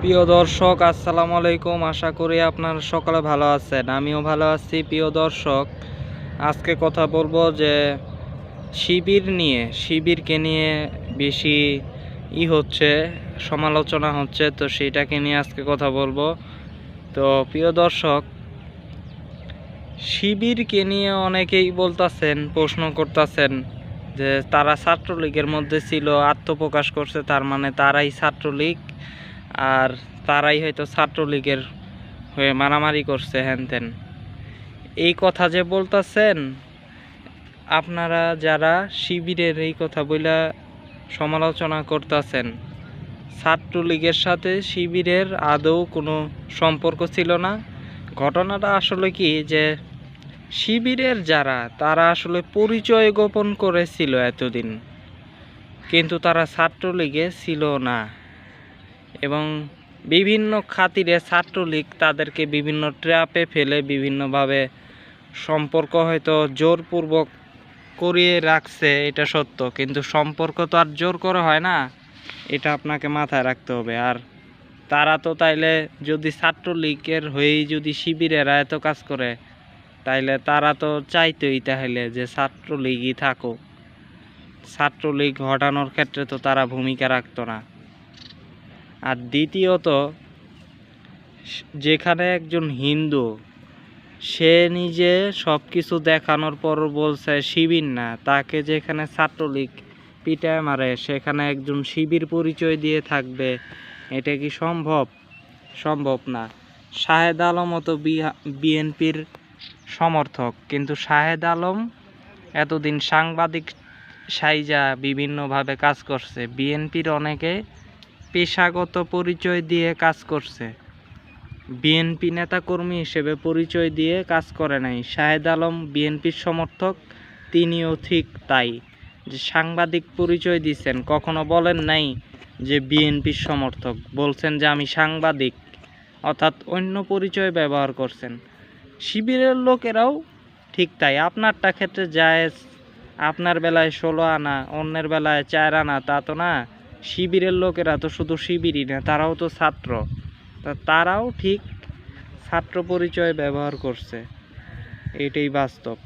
প্রিয় দর্শক, আসসালামু আলাইকুম। আশা করি আপনারা সকলে ভালো আছেন। আমিও ভালো আছি, প্রিয় দর্শক। আজকে কথা বলব যে, শিবির নিয়ে, শিবিরকে নিয়ে বেশি ই হচ্ছে, সমালোচনা হচ্ছে, তো সেটাকে নিয়ে আজকে কথা বলব। তো প্রিয় দর্শক, শিবিরকে নিয়ে অনেকেই বলতাছেন, প্রশ্ন করতেছেন যে, তারা ছাত্রলীগের মধ্যে ছিল, আত্মপ্রকাশ করছে, তার মানে তারাই ছাত্রলীগ। আর তারাই হয়তো ছাত্রলীগের হয়ে মারামারি করছে হ্যান ত্যান এই কথা যে বলতাছেন, আপনারা যারা শিবিরের এই কথা বইলা সমালোচনা করতেছেন, ছাত্রলীগের সাথে শিবিরের আদৌ কোনো সম্পর্ক ছিল না। ঘটনাটা আসলে কি যে, শিবিরের যারা, তারা আসলে পরিচয় গোপন করেছিল এতদিন, কিন্তু তারা ছাত্রলীগে ছিল না। এবং বিভিন্ন খাতিরে ছাত্রলীগ তাদেরকে বিভিন্ন ট্র্যাপে ফেলে বিভিন্নভাবে সম্পর্ক হয়তো জোরপূর্বক করিয়ে রাখছে, এটা সত্য। কিন্তু সম্পর্ক তো আর জোর করা হয় না, এটা আপনাকে মাথায় রাখতে হবে। আর তারা তো তাইলে যদি ছাত্রলীগের হয়েই যদি শিবিরেরা এত কাজ করে, তাইলে তারা তো চাইতোই তাহলে যে ছাত্রলীগই থাকুক। ছাত্রলীগ হটানোর ক্ষেত্রে তো তারা ভূমিকা রাখতো না। আর দ্বিতীয়ত যেখানে একজন হিন্দু, সে নিজে সব কিছু দেখানোর পর বলছে শিবির না। তাকে যেখানে ছাত্রলীগ পিটায় মারে, সেখানে একজন শিবির পরিচয় দিয়ে থাকবে। এটা কি সম্ভব? সম্ভব না। শাহেদ আলমও তো বিএনপির সমর্থক, কিন্তু শাহেদ আলম এতদিন সাংবাদিক সাইজা বিভিন্নভাবে কাজ করছে। বিএনপির অনেকে পেশাগত পরিচয় দিয়ে কাজ করছে। বিএনপি নেতাকর্মী হিসেবে পরিচয় দিয়ে কাজ করে নাই। শাহেদ আলম, বিএনপির সমর্থক, তিনিও ঠিক তাই। যে সাংবাদিক পরিচয় দিচ্ছেন কখনো বলেন নাই যে বিএনপির সমর্থক। বলছেন যে আমি সাংবাদিক, অর্থাৎ অন্য পরিচয় ব্যবহার করছেন। শিবিরের লোকেরাও ঠিক তাই। আপনারটা ক্ষেত্রে জায়েজ। আপনার বেলায় ষোলো আনা, অন্যের বেলায় চার আনা, তা তো না? শিবিরের লোকেরা তো শুধু শিবিরই না, তারাও তো ছাত্র। তারাও ঠিক ছাত্র পরিচয় ব্যবহার করছে। এটাই বাস্তব।